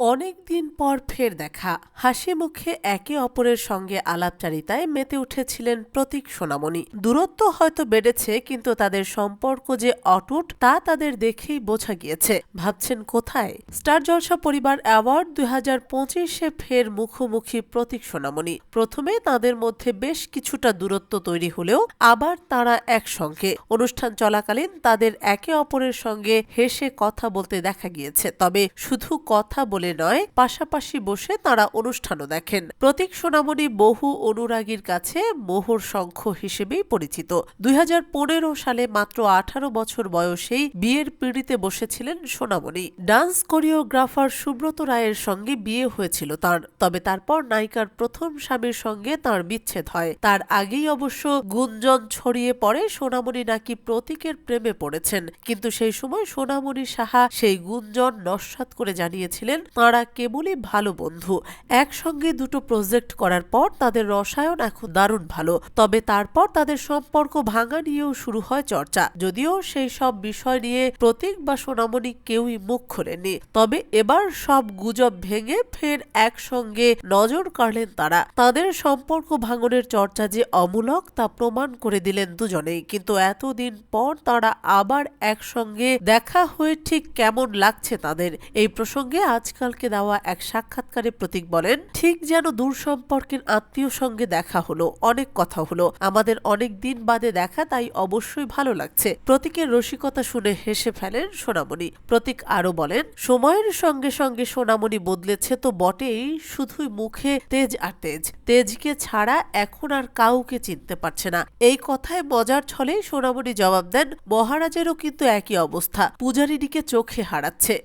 অনেক দিন পর ফের দেখা। হাসি মুখে একে অপরের সঙ্গে আলাপচারিতায় মেতে উঠেছিলেন প্রতীক সোনামণি। দূরত্ব হয়তো বেড়েছে, কিন্তু তাদের সম্পর্ক যে অটুট, তা তাদের দেখেই বোঝা গিয়েছে। ভাবছেন কোথায়? স্টার জলসা পরিবার অ্যাওয়ার্ড দুই হাজার পঁচিশে ফের মুখোমুখি প্রতীক সোনামণি। প্রথমে তাদের মধ্যে বেশ কিছুটা দূরত্ব তৈরি হলেও আবার তারা একসঙ্গে। অনুষ্ঠান চলাকালীন তাদের একে অপরের সঙ্গে হেসে কথা বলতে দেখা গিয়েছে। তবে শুধু কথা বলে নয়, পাশাপাশি বসে তারা অনুষ্ঠানও দেখেন। প্রতীক সোনামণি বহু অনুরাগীর কাছে মোহর শঙ্খ হিসেবেই পরিচিত। দুই হাজার পনেরো সালে মাত্র আঠারো বছর বয়সেই বিয়ের পিঁড়িতে বসেছিলেন সোনামণি। ডান্স কোরিওগ্রাফার সুব্রত রায়ের সঙ্গে বিয়ে হয়েছিল তার। তবে তারপর নায়িকার প্রথম স্বামীর সঙ্গে তার বিচ্ছেদ হয়। তার আগেই অবশ্য গুঞ্জন ছড়িয়ে পড়ে সোনামণি নাকি প্রতীকের প্রেমে পড়েছেন। কিন্তু সেই সময় সোনামণি সাহা সেই গুঞ্জন নস্বাত করে জানিয়েছিলেন তাঁরা কেবলই ভালো বন্ধু। একসঙ্গে দুটো প্রজেক্ট করার পর তাদের রসায়ন এখন দারুণ ভালো। তবে তারপর তাদের সম্পর্ক ভাঙা নিয়েও শুরু হয় চর্চা। যদিও সেই সব বিষয় নিয়ে প্রতীক বা সোনামণি কেউই মুখ খোলেনি তবে এবার সব গুজব ভেঙে ফের একসঙ্গে নজর কাড়লেন তারা। তাদের সম্পর্ক ভাঙনের চর্চা যে অমূলক তা প্রমাণ করে দিলেন দুজনেই। কিন্তু এতদিন পর তারা আবার একসঙ্গে দেখা হয়ে ঠিক কেমন লাগছে তাদের? এই প্রসঙ্গে আজকালকে দেওয়া এক সাক্ষাৎকারে প্রতীক বলেন, ঠিক যেন দূর সম্পর্কের আত্মীয় সঙ্গে দেখা হলো, অনেক কথা হলো। আমাদের অনেক দিন বাদে দেখা, তাই অবশ্যই ভালো লাগছে। প্রতীকের রসিকতা শুনে হেসে ফেলেন সোনামণি। প্রতীক আরও বলেন, সময়ের সঙ্গে সঙ্গে সোনামণি বদলেছে তো বটেই, শুধুই মুখে তেজ আর তেজ। তেজকে ছাড়া এখন আর কাউকে চিনতে পারছে না। এই কথায় মজার ছলে সোনামণি জবাব দেন, মহারাজেরও কিন্তু একই অবস্থা। পূজারিনীকে চোখে হারাচ্ছে।